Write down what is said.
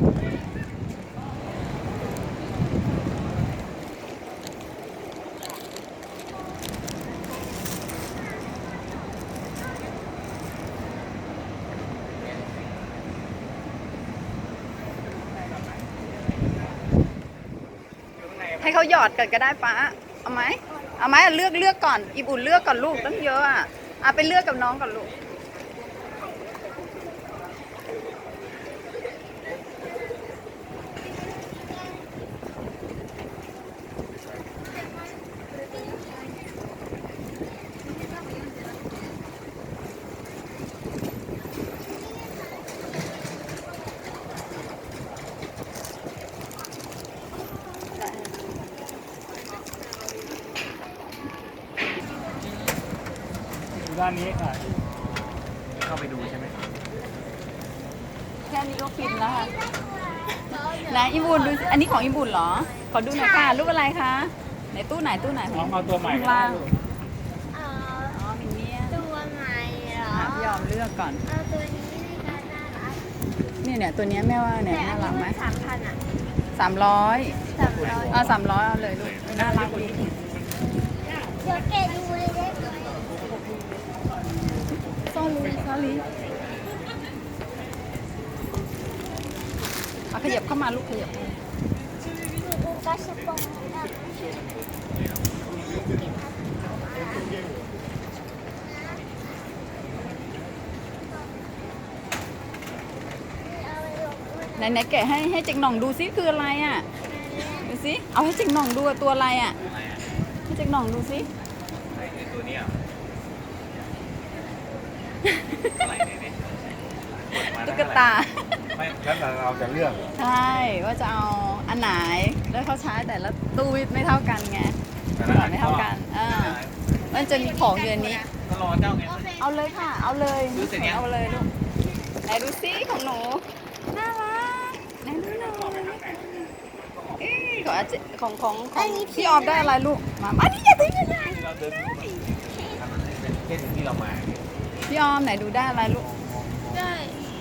ให้เขาหยอดกันก็ได้ป้าเอาไหมเอาไหมเลือกเลือกก่อนอิบอุ่นเลือกก่อนลูกตั้งเยอะอะเอาไปเลือกกับน้องก่อนลูก ดูด้านนี้ค่ะเข้าไปดูใช่ไหมแค่นี้ก็ฟินแล้วค่ะไหนอิบุนดูสิอันนี้ของอิบุนเหรอ ขอดูหน่อยค่ะรูปอะไรคะไหนตู้ไหนตู้ไหนน้องเอาตัวใหม่ข้างล่างเอ่ออ๋อมินเนี่ยนตัวใหม่เหรออะพี่ยอมเลือกก่อนเอาตัวนี้น่าน่ารักเนี่ยเนี่ยตัวเนี้ยแม่ว่าเนี่ยแต่อัน่านรันี้กไหมมันสามพันอะสามร้อยสามร้อยเอาสามร้อยเอาเลยลูกน่ารักดีเดี๋ยวแกะดูเลยได้ไหมซ อรี่ซอรี่เอาขยับเข้ามาลูกขยับดูกระชับปองนะไหนไหนแกะให้ให้เจิงหน่องดูซิคืออะไรอะดูซิเอาให้เจิงหน่องดูว่าตัวอะไรอะให้เจิงหน่องดูซิ ไอ้ตัวเนี้ยอะไรเนี่ยเนี่ย ตุ๊กตา ไม่แล้วเราจะเลือกใช่ ว่าจะเอาอันไหนแล้วเขาใช้แต่ละตู้ไม่เท่ากันไงหลอดไม่เท่ากันอ่ามันจะมีของอยู่ในนี้ ก็รอเจ้าไง เอาเลยค่ะ เอาเลยดูเสร็จยัง เอาเลยลูกไหนดูซิของหนู น่ารักไหนดูหน่อยเอ้ยของอาเจของของของพี่ออมได้อะไรลูก มามานี่อย่าทิ้งอย่าทิ้งเราเดิน เป็นเช่นที่เรามา พี่ออมไหนดูได้อะไรลูกได้